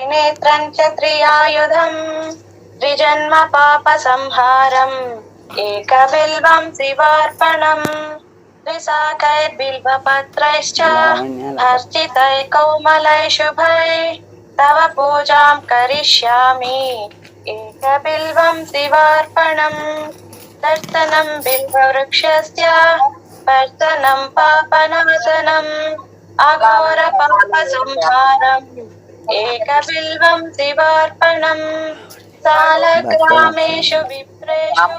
त्रियायुधम त्रिनेत्रम् च त्रियायुधम् त्रिजन्म पापसंहारम् एकबिल्वम् शिवार्पणम् त्रिशाखैर्बिल्वपत्रैश्च अर्चितै कौमलै शुभै तव पूजां करिष्यामि। एकबिल्वम् शिवार्पणम् दर्शनम् बिल्ववृक्षस्य अघोर पाप संहारम एकबिल्वं शिवार्पणम् सालग्रामेषु विप्रेषु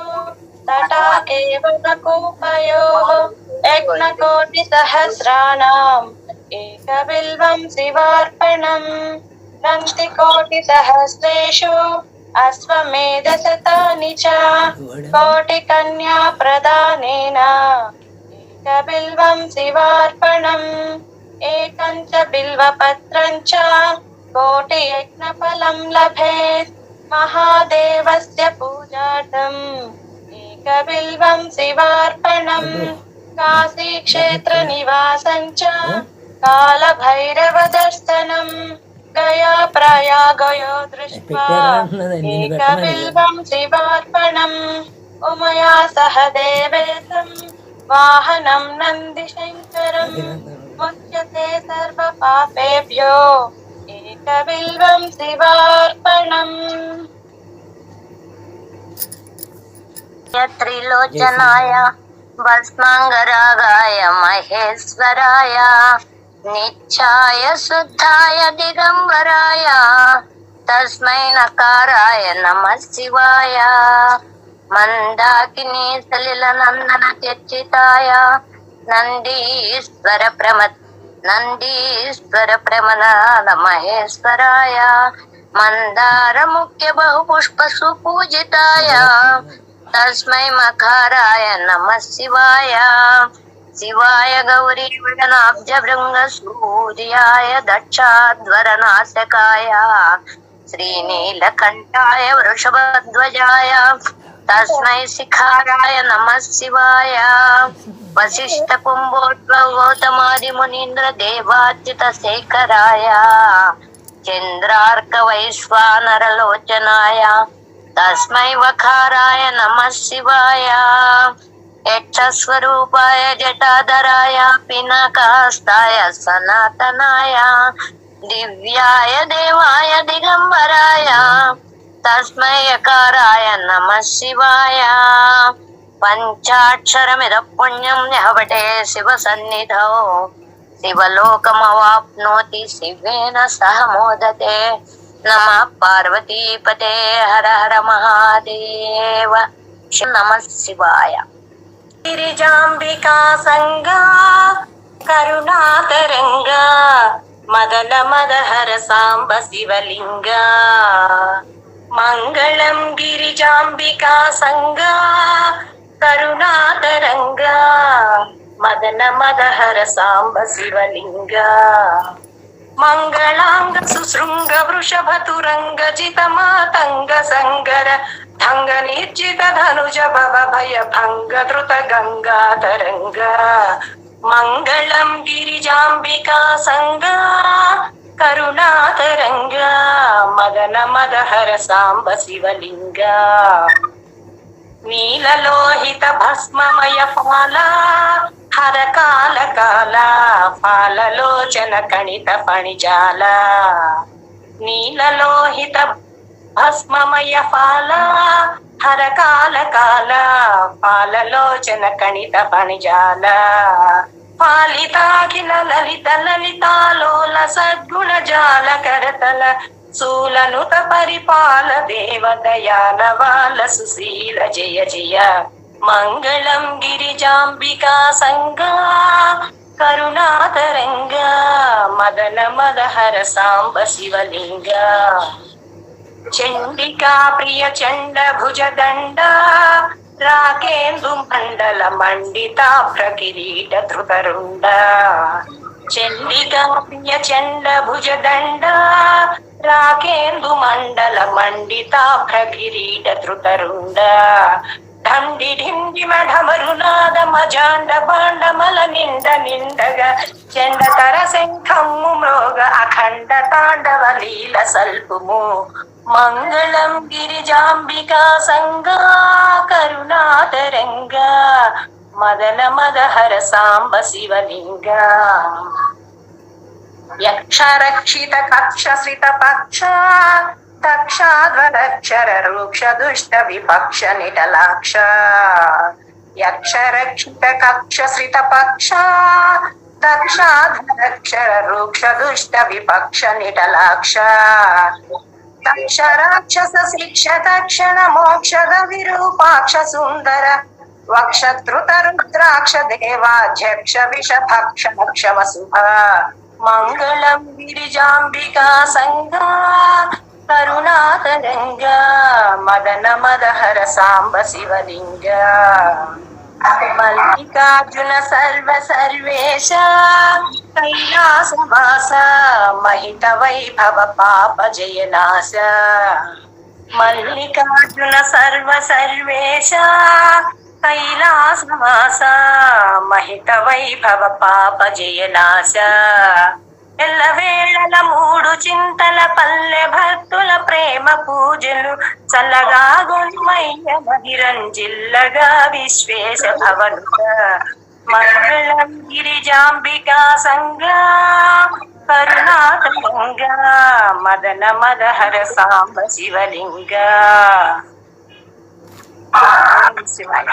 तटाकेव कूपयोः यज्ञकोटिसहस्राणाम् एकबिल्वं शिवार्पणम् नन्तिकोटिसहस्रेषु अश्वमेधशतानि च कोटिकन्या प्रदानेन एकबिल्वं शिवार्पणम् एकं च बिल्वपत्रं च कोटियज्ञफलं लभेत् महादेवस्य पूजार्थम् एकबिल्वं शिवार्पणम् काशीक्षेत्रनिवासं च कालभैरवदर्शनम् गया प्रयागयो दृष्ट्वा एकबिल्वं शिवार्पणम् उमया सह देवेशम् वाहनं नन्दिशङ्करम् मुच्यते सर्वपापेभ्यो एकबिल्वं शिवार्पणम् त्रिलोचनाय भस्माङ्गरागाय महेश्वराय निच्छाय शुद्धाय दिगम्बराय तस्मै नकाराय नमः शिवाय मन्दाकिनी सलिलनन्दन चर्चिताय नन्दीश्वर प्रमत् नन्दीश्वर प्रमलाल महेश्वराय मन्दारमुख्य बहुपुष्पसुपूजिताय तस्मै मकाराय नम शिवाय। शिवाय गौरी वदनाब्जभृङ्गसूर्याय दक्षाध्वरनाशकाय श्रीनीलकण्ठाय वृषभध्वजाय तस्मै शिखाराय नमः शिवाय। वशिष्ठ वैश्वानर लोचनाय तस्मै वखाराय नमः शिवाय। यक्षस्वरूपाय जटाधराय पिनकहस्ताय सनातनाय। दिव्याय देवाय दिगंबराय തസ്മയകാരായ നമ ശിവായ పంచాక్షరమిద పుణ్యం యహవటే శివ సన్నిధౌ శివలోకమవాప్నోతి శివేన సహ మోదతే నమ పార్వతీపతే హర హర మహాదేవ నమ శివాయ గిరిజాంబికా సంగా కరుణాతరంగా మదల మదహర సాంబ శివలింగా మంగళం గిరిజాంబికా సంగా కరుణాతరంగా మదన మదహర సాంబ శివలింగ. మంగళాంగ సుశృంగ వృషభతురంగ జిత మాతంగ సంగర ధంగ నిర్జిత ధనుజ భవ భయ భంగ ధృత గంగా తరంగ. మంగళం గిరిజాంబికా సంగా కరుణా మదన మదహర సాంబ శివలింగ నీలలోహిత భస్మమయ ఫాల హర కాల కాల ఫాలలోచన కణిత పణిజాల నీలలోహిత భస్మమయ ఫాల హర కాల కాల ఫాలలోచన కణిత పణిజాల పాలితాఖిల లలిత లలితాలోల సద్గుణ జాల కరతల సూలనుత పరిపాల దేవదయాల సుశీల జయ జయ. మంగళం గిరిజాంబికా సంగా కరుణాతరంగ మదన మదహర సాంబ శివలింగ. చండికా ప్రియ చండ భుజ దండ రాకేందు మండల మండితా ప్రకిరీట ధృతరుండ. చండికా ప్రియ చండ భుజ దండ రాకేందు మండల మండితాభ్రగిరీట ధృతరుండ ఢండి ఢిండి మఢమరునాద మజాండ బాండమల నిండ నిండగ చెండ తర శంఖమ్ము మ్రోగ అఖండ తాండవ లీల సల్పుము మంగళం గిరిజాంబికా సంగా కరుణాతరంగా మదన మదహర సాంబ శివలింగా యక్షరక్షిత కక్షసిత పక్ష తక్షాధ్వరక్షర రూక్ష దుష్ట విపక్ష నిటలాక్ష యక్షరక్షిత కక్షసిత పక్ష దక్షాధ్వరక్షర రూక్ష దుష్ట విపక్ష నిటలాక్ష దక్ష రాక్షస శిక్ష తక్షణ మోక్షద విరూపాక్ష సుందర వక్షద్రుత రుద్రాక్ష దేవాధ్యక్ష విషభక్ష భక్షమ శుభ మంగళం గిరిజాంబికా సంగా కరుణాతరంగా మదన మదహర సాంబ శివలింగ. మల్లికార్జున సర్వ సర్వేశ కైలాసవాస మహిత వైభవ పాప జయనాశ మల్లికార్జున సర్వ సర్వేశ కైలాసవాస మహిత వైభవ పాప జయనాశ. ఎల్లవేళల మూడు చింతల పల్లె భక్తుల ప్రేమ పూజలు చల్లగా గొన్మయ్య మహిరంజిల్లగా విశ్వేశ భవనుక. మంగళం గిరిజాంబికా సంగా కరుణాకరంగా మదన మదహర సాంబ శివలింగా. శివాయ